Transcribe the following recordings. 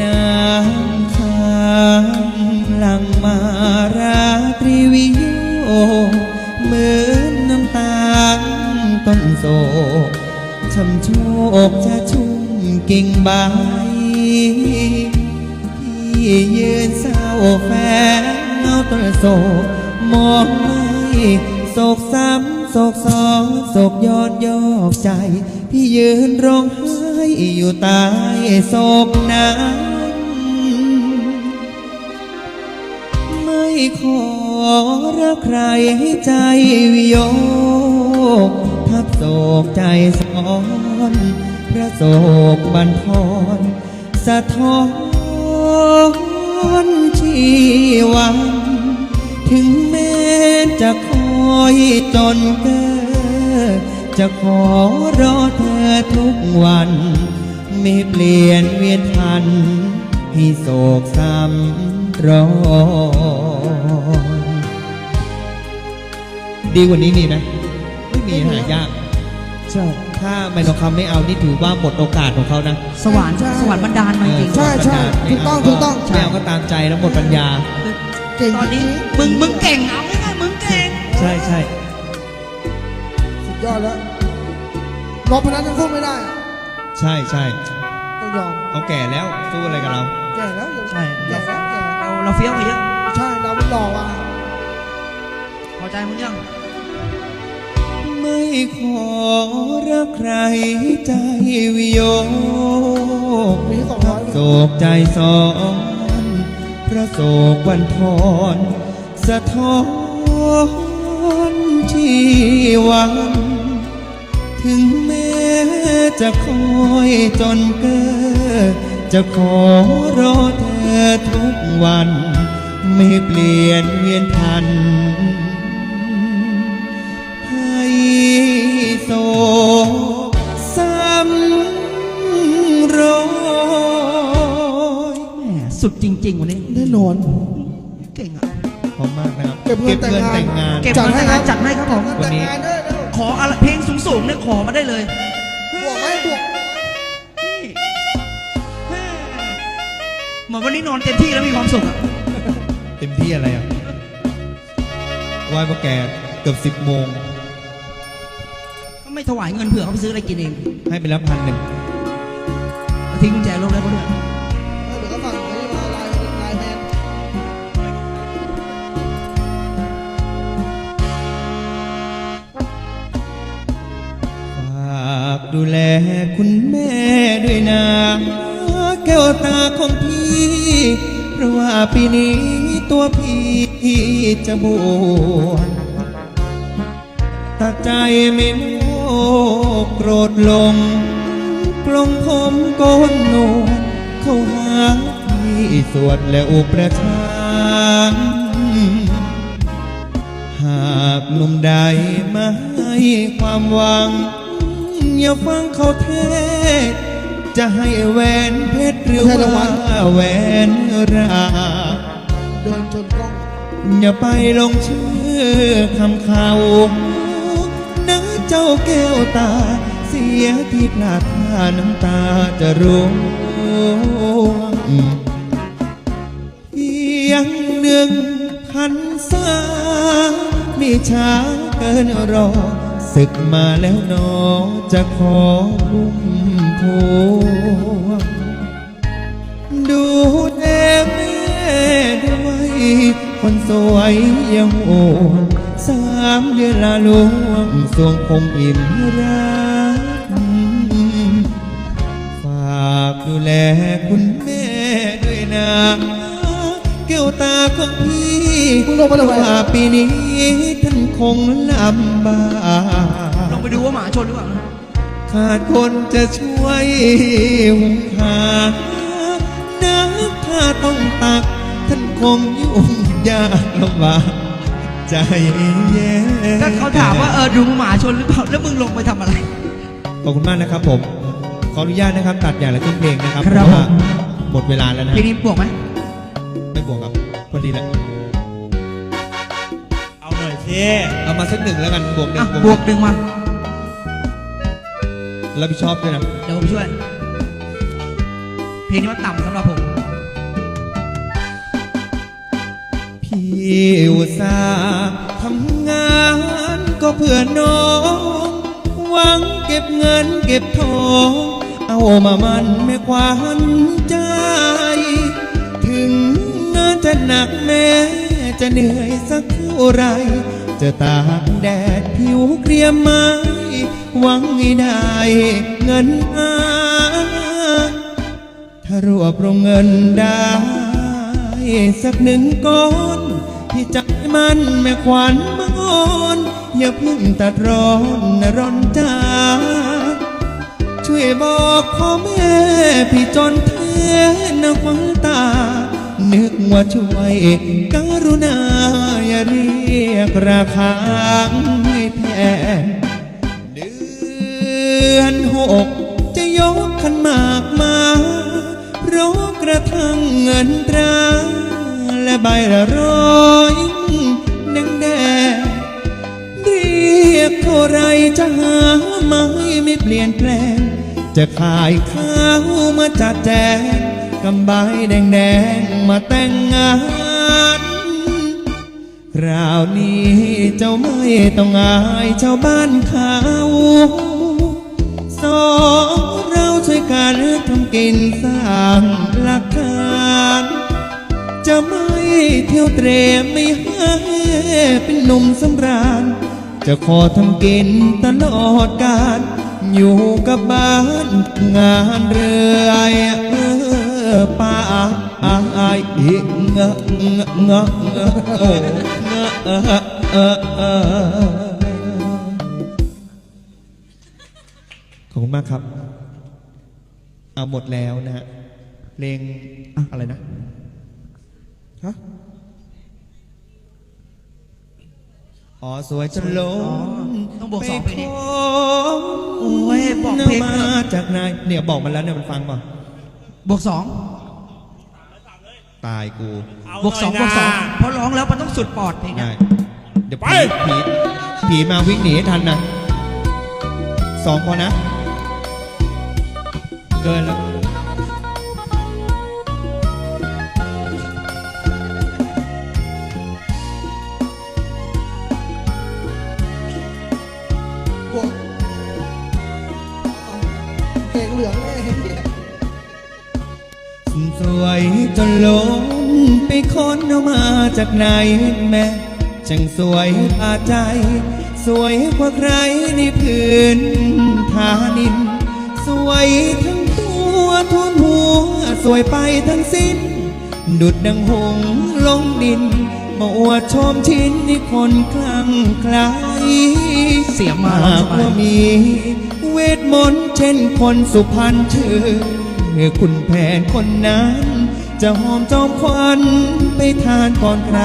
น้ำค้างหลังมาราตรีวิโยเหมือนน้ำตาลต้นโศกช้ำโชคจะชุ่มกิ่งใบที่ยืนเศร้าแฟนเงาต้นโศกมองไม่โศกซ้ำโศกซ้อนโศกย้อนยอกใจ พี่ยืนร้องไห้อยู่ใต้โศกนั้น ขอรักใครให้ใจวิโยกทับโศกใจซ้อน พระโศกบันทอนสะท้อนชีวัน ถึงแม้จะคอยจนเกิดจะขอรอเธอทุกวัน ไม่เปลี่ยนเวียนทัน ให้โศกซ้ำรอ ดีกว่านี้มีไหมไม่มีหายาก ใช่ ถ้าไม่ทองคำไม่เอานี่ถือว่าหมดโอกาสของเขานะสวรรค์ใช่สวรรค์บันดาลมาจริงใช่ใช่ไม่ถูกต้องเาถูกต้อง ไม่เอาก็ตามใจแล้วหมดปัญญาเก่งตอนนี้จริงมึงมึงเก่งเอาง่ายๆมึงเก่ง ใช่ใช่สุดยอดแล้วรบพนันทั้งคู่ไม่ได้ ใช่ใช่ต้องยอมเขาแก่แล้วสู้อะไรกับเราแก่แล้วอยู่ใช่แก่แล้วแก่เราเราเฟี้ยวมาเยอะใช่เราไม่หล่อว่ะพอใจมึงยัง ไม่ขอรักใครใจวิโยกมีสองร้อยโศกใจซอนพระโศกวันทอนสะท้อนชีวันถึงแม้จะคอยจนเกิดจะขอรอเธอทุกวัน ไม่เปลี่ยนเวียนทัน สุดจริงๆวันนี้ แน่นอน เก่งอะพร้อมมากนะครับเก็บเงินแต่งงานแต่งงานเก็บจัดเงินให้แต่งครังานบจัดให้ครับผม วันนี้แต่งงานด้วยเร็วขออะไรเพลงสูงๆเนี่ยขอมาได้เลยบวกไหมบวกเหมือนวันนี้นอนเต็มที่แล้วมีความสุขอะเต็มที่อะไรอะไหว้พระแกเกือบสิบโมง ก็ไม่ถวายเงินเผื่อเขาไปซื้ออะไรกินเองให้ไปแล้วพันหนึ่ง ดูแลคุณแม่ด้วยนะแก้วตาของพี่ เพราะว่าปีนี้ตัวพี่จะบวชตัดใจไม่โน้โกรธลงกลงผมโกนหนวดเข้าหาพี่สวดและอุประชานหากหนุ่มใดมาให้ความหวัง อย่าฟังเขาเทศ จะให้แหวนเพชรหรือว่าแหวนราเดินชนกล้องอย่าไปลงชื่อคำเขานะเจ้าแก้วตา เสียที่พลาดท่าน้ำตาจะร่วงเพียงหนึ่งพันษาไม่ช้าเกินรอ ศึกมาแล้วหนอจะขอพุ่มพวงดูแลแม่ด้วยคนสวยยังโอนสามเดือนละลวงสวงคงอิ่มรักฝากดูแลคุณแม่ด้วยนะแก้วตาของพี่มึงลงมาทำไมว่าปีนี้ท่าน คงลำบากลองไปดูว่าหมาชนหรือเปล่านะขาดคนจะช่วยหุงหาน้ำถ้าต้องตัก ท่านคงยุ่งยากลำบากใจแย่ก็เขาถามว่าเออดูหมาชนหรือเปล่าแล้วมึงลงไปทำอะไร ขอบคุณมากนะครับผม ขออนุญาตนะครับ ตัดอย่างละครึ่งเพลงนะครับครับเพาะว่าหมดเวลาแล้วนะเพลงนี้บวกไหมไม่บวกครับพอดีแล้ว เคเอามาสักหนึ่งแล้วกันบวกหนึ่งบวกหนึ่งมาเราบผิดชอบด้วยนะเดี๋ยวผมช่วย เพลงนี้มันต่ำสำหรับผม พี่อุตส่าห์ทำงานก็เพื่อน้องหวังเก็บเงินเก็บทองเอามามันแม่ควานใจ ถึงน่าจะหนักแม้จะเหนื่อยสักเท่าไร จะตากแดดผิวเกรียมไม้หวังให้ได้เงินมาถ้ารวบรวมเงินได้ สักหนึ่งก้อนที่ใจมันแม่ขวัญมอนอย่าเพิ่งตัดร้อนนะร้อนจ้าช่วยบอกพ่อแม่พี่จนแท้นะควันตา ว่าช่วยกรุณาอย่าเรียกราคาให้แพงเดือนหกจะยกขันมากมาเพราะกระทั่งเงินตรา และใบละร้อยแดงแดงเรียกเท่าไรจะหาไม่ไม่เปลี่ยนแปลง จะขายข้าวมาจัดแจงกำใบแดงแดง มาแต่งงานคราวนี้เจ้าไม่ต้องอายชาวบ้านเขาสองเราช่วยกันทำกินสร้างหลักฐานจะไม่เที่ยวเตรไม่ให้เป็นหนุ่มสำราญ จะขอทำกินตลอดกาลอยู่กับบ้านงานเรื่อยเออป้า อายอีกเงอะเงอะเงอะเงอะโอ้เงอะเออเออเออขอบคุณมากครับ เอาหมดแล้วนะฮะเพลงอะอะไรนะฮะอ๋อสวยจนล้นต้องบวกสองไปดิขโอ้ยบอกเพลงมาจากไหนเนี่ยบอกมันแล้วเนี่ยมันฟังป่ะบวกสอง ตายกูบวกสองบวกสองเพราะร้องแล้วมันต้องสุดปอดเพลงเนี้ได้ยเดี๋ยวผีผีผีมาวิ่งหนีให้ทันนะสองพอนะ เกินแล้ว จนล้นไปค้นเอามาจากไหนแม่ช่างสวยพาใจ สวยกว่าใครในพื้นฐานิน สวยทั้งตัวทุนหัว สวยไปทั้งสิ้น ดุดดังหงลงดินมาอวดชมชิ้นที่คนคลั่งไคล้เสียมากว่ามี เวทมนต์เช่นคนสุพรรณชื่อคุณแผนคนนั้น จะหอมจอมควันไปทานก่อนใคร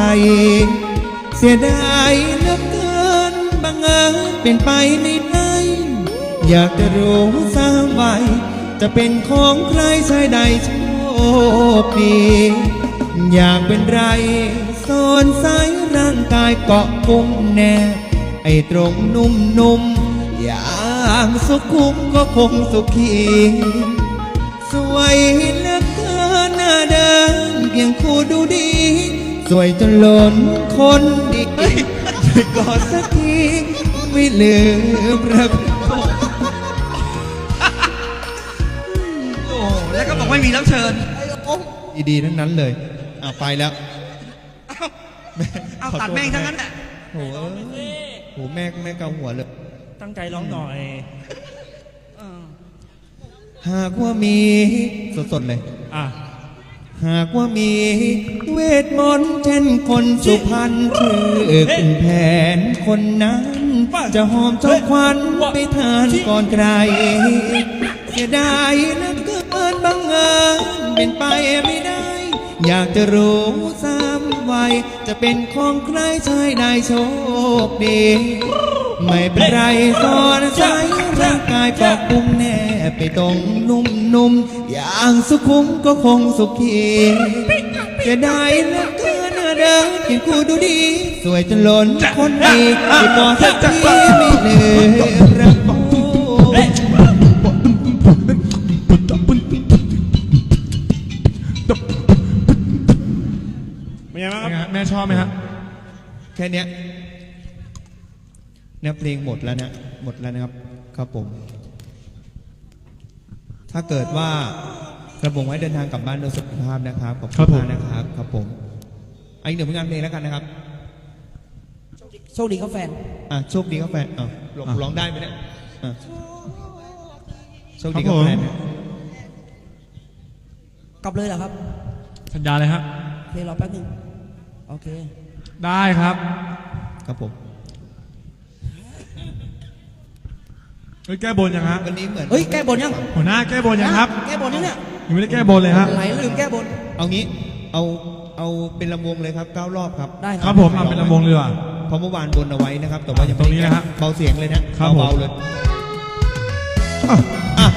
เสียดายเหลือเกินบางเอิญเป็นไปไม่ได้ อยากจะรู้สามใบจะเป็นของใครชายใดโชคดีอยากเป็นไรโซนสายร่างกายเกาะกุ้งแนบไอ้ตรงนุ่มๆอย่างสุขุมก็คงสุขีสวย เพียงคู่ดูดี สวยจนล้นคนดีช่วยกอดสักทีไม่ลืมรักโอ้แล้วก็บอกไม่มีรับเชิญดีๆทั้งนั้นเลยอะไปแล้วเอาตัดแม่งทั้งนั้นแหละโหโหแม่แม่เกาหัวเลย ตั้งใจร้องหน่อยหากว่ามีสดๆเลย อะ หากว่ามีเวทมนต์เช่นคนสุพรรณชื่อคุณแผนคนนั้น จะหอมเจ้าควันไปทานก่อนใครเสียดายเหลือเกินบังเอิญเป็นไปไม่ได้ อยากจะรู้ซ้ำไว้จะเป็นของใครชายได้โชคดี ไม่เป็นไรตอนใช้ร่ายปอกกุ้งแน่ไปตรงนุ่มๆอย่างสุขุมก็คงสุขีจะได้เหลือเกินเดินเห็นคู่ดูดี สวยจนล้นคนดีที่บอสักทีไม่ลืมรักเป็นไงบ้างครับแม่ชอบไหมฮะแค่เนี้ยเนื้อเพลงหมดแล้วนะหมดแล้วนะครับ ครับผม ถ้าเกิดว่ากระบงไว้เดินทางกลับบ้านโดยสุขภาพนะครับขอบครัคุบณผมมากนะครับครับผมอะอีกหนึ่งผลงานเพลงแล้วกันนะครับโชคดีครับแฟนอะโชคดีครับแฟนอะร้องอะร้องได้ไหมเนี่ยอะโชคดีคครัรับบผมแฟนเนี่ยกลับเลยเหรอครับ สัญญาเลยฮะเพลงรอแป๊บหนึงโอเค ได้ครับ ครับผม เฮ้ยแก้บนยังฮะวันนี้เหมือนเฮ้ยแก้บนยังหัวหน้าแก้บนยังครับ แก้บนยังเนี่ยยังไม่ได้แก้บนเลยฮะไหลลืมแก้บน เอางี้เอาเอาเป็นลำวงเลยครับเก้ารอบครับได้คครัรับผมเอาเป็นลำวงเลยว่ะเพราะเมื่อวานบนเอาไว้นะครับแต่ว่ายังตรงนี้นะฮะเบาเสียงเลยนะครับผมเบาๆเลยอะอะ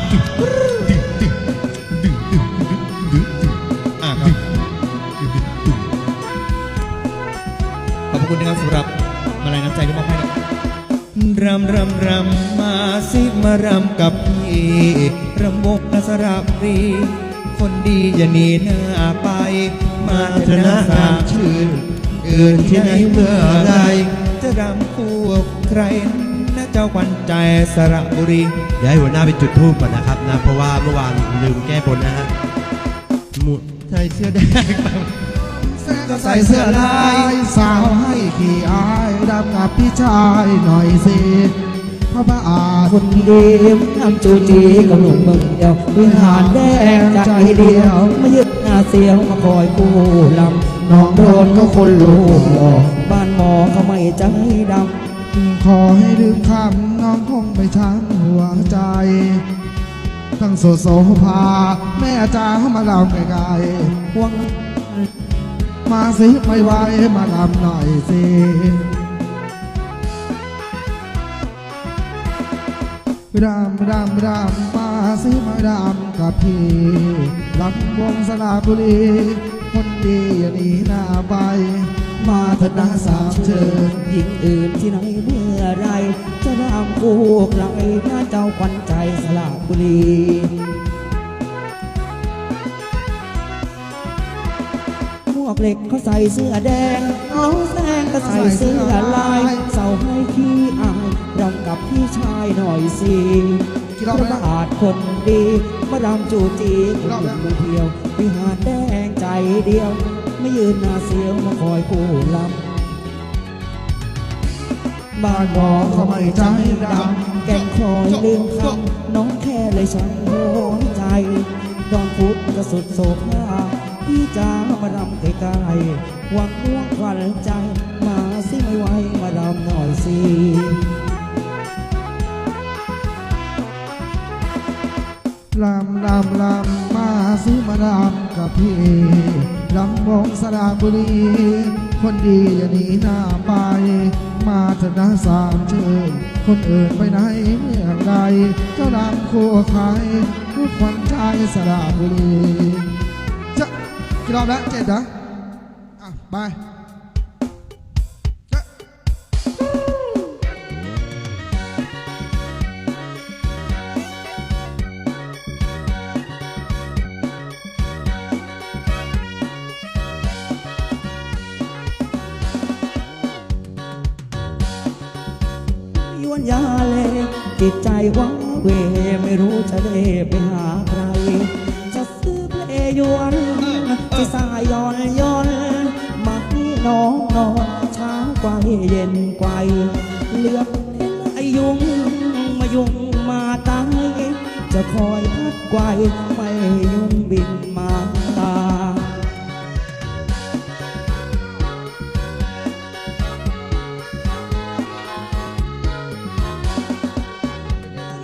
อะครับขอบพระคุณนะครับสำหรับมาลัยน้ำใจที่มอบให้นะ รำรำรำมาสิมารำกับพี่รำวกนสระบรี คนดีอย่าหนีหน้าไป มาเถอะนะสามชื่นอื่นที่ไหนเมื่อไร จะรำคู่กับใครนะเจ้าขวัญใจสระบุรีเดี๋ยวให้หัวหน้าไปจุดธูปก่อนนะครับนะ เพราะว่าเมื่อวานลืมแก้บนนะฮะหมุดใส่เสื้อแดง ก็ใส่เสื้อลายสาวให้ขี่อายดำกับพี่ชายหน่อยสิพระบาทคนดีทำจูจีกับหนุ่มเมืองเดียววิหารแดงใจเดียวไมายึดหน้าเสียวมาคอยกู้ลำน้องโดนก็คนลูกหลอกบ้านหมอเขาไม่ใจดำขอให้ลืมคำน้องคงไม่ช้ำหัวใจทั้งโสโสภาแม่จ้ามาเลำไกลำหวงๆ มาสิไม่ไหวมาลำหน่อยสิรำรำรำมาสิมาดำกับพี่ลำวงสระบุรีคนดีอย่าหนีหน้าไปมาเถอะนะสามเชิญหญิงอื่นที่ไหนเมื่อไร จะรำกู้ใครหน้าเจ้าควันใจสระบุรี หมวกเหล็กเขาใส่เสื้อแดงน้องแซงก็ใส่เสื้อลายเสาให้ขี้อายรำกับพี่ชายหน่อยสิกรอบพระบาทคนดีมารำจูจีคนหนุ่มเดียววิหารแดงใจเดียว ไม่ยืนหน้าเสียวมาคอยกู้ลำบ้านบอเขาไม่ใจดำแกงคอยลืมคำน้องแค่เลยช้ำหัวใจดอนพุธก็สุดโศกหน้าพี่จ้า มารำไกลๆหวังม่วงควันใจ มาสิไม่ไหวมารำหน่อยสิลำลำลำมาสิมาดำกับพี่ลำวงสระบุรี คนดีอย่าหนีหน้าไป มาเถอะนะสามเชิญคนอื่นไปไหนเมื่อไรเจ้าลำคู่ใครลูกควันใจสระบุรี กี่รอบแล้วเจ็ดนะอะไปยนยาเลจิตใจว้าเวไม่รู้จะเลไปหาใคร จะซื้อเพลงยวน จะสายย้อนย้อนมาให้น้องนอนเช้ากว่าเย็นกว่าเหลือบไอยุงมายุงมาตายจะคอยพัดไกวไม่ให้ยุงบินมาตา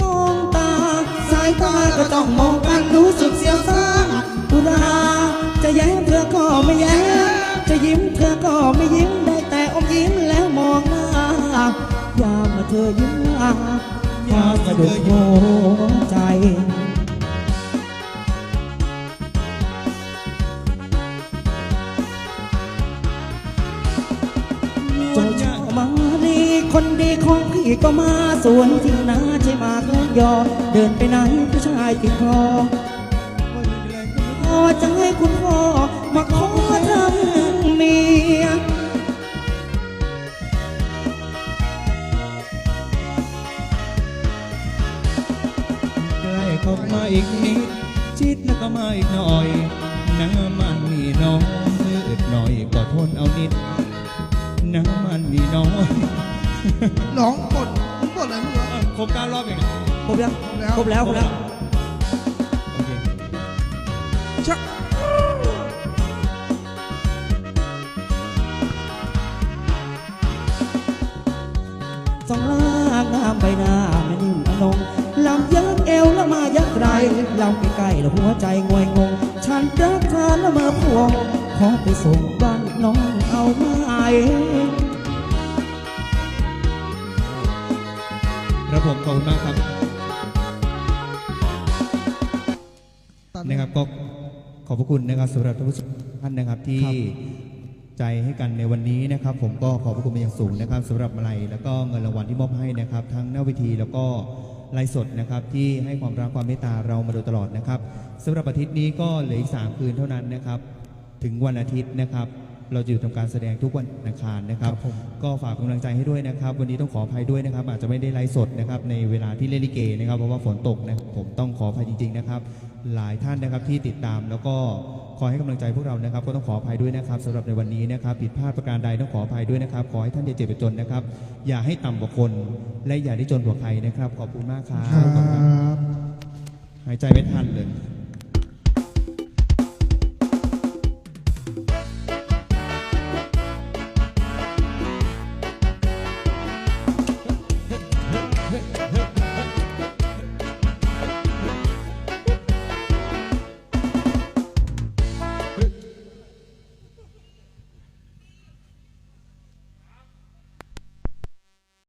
มองตาสายตาก็ต้องมอง เธอยิ้มมาพาสะดุดหัวใจเจ้าชอบมาลีคนดีของพี่ก็มาสวนที่นาใช่มากแล้วยอเดินไปไหนผู้ชายติดคอพอจะให้คุณพ่อมาขอทำเมีย อีกนิดชิดแล้วก็มาอีกหน่อย น้ำมันมีน้อยมืดหน่อยก็ทนเอานิด น้ำมันมีน้อยร้องบ่นมึงบ่นอะไรมึงวะครบเก้ารอบเองนะครบยังแล้วครบแล้วครบแล้วโอเคชักสองลากงามใบหน้าไม่นิ่มอนงลำ ยักเอวแล้วมายักไรลำใกล้ๆแล้วหัวใจงวยงง ฉันรักเธอแล้วเมื่อพวง ขอไปส่งบ้านน้องเอาไหมครับผมขอบคุณมากครับตัดนะครับก็ขอบพระคุณนะครับสำหรับท่านผู้ชมท่านนะครับที่ใจให้กันในวันนี้นะครับ ผมก็ขอบพระคุณเป็นอย่างสูงนะครับสำหรับมาลัยแล้วก็เงินรางวัลที่มอบให้นะครับ ทั้งหน้าเวทีแล้วก็ ไลฟ์สดนะครับที่ให้ความรักความเมตตาเรามาโดยตลอดนะครับสำหรับอาทิตย์นี้ก็เหลืออีกสามคืนเท่านั้นนะครับ ถึงวันอาทิตย์นะครับ เราจะอยู่ทำการแสดงทุกวันอังคารนะครับ ก็ฝากกำลังใจให้ด้วยนะครับ วันนี้ต้องขออภัยด้วยนะครับ อาจจะไม่ได้ไลฟ์สดนะครับในเวลาที่เล่นลิเกนะครับเพราะว่าฝนตกนะครับผมต้องขออภัยจริง ๆ นะครับ หลายท่านนะครับที่ติดตามแล้วก็คอยให้กำลังใจพวกเรานะครับ ก็ต้องขออภัยด้วยนะครับสำหรับในวันนี้นะครับผิดพลาดประการใดต้องขออภัยด้วยนะครับ ขอให้ท่านอย่าเจ็บอย่าจนนะครับ อย่าให้ต่ำกว่าคน และอย่าได้จนกว่าใครนะครับ ขอบคุณมากครับครับหายใจไม่ทันเลย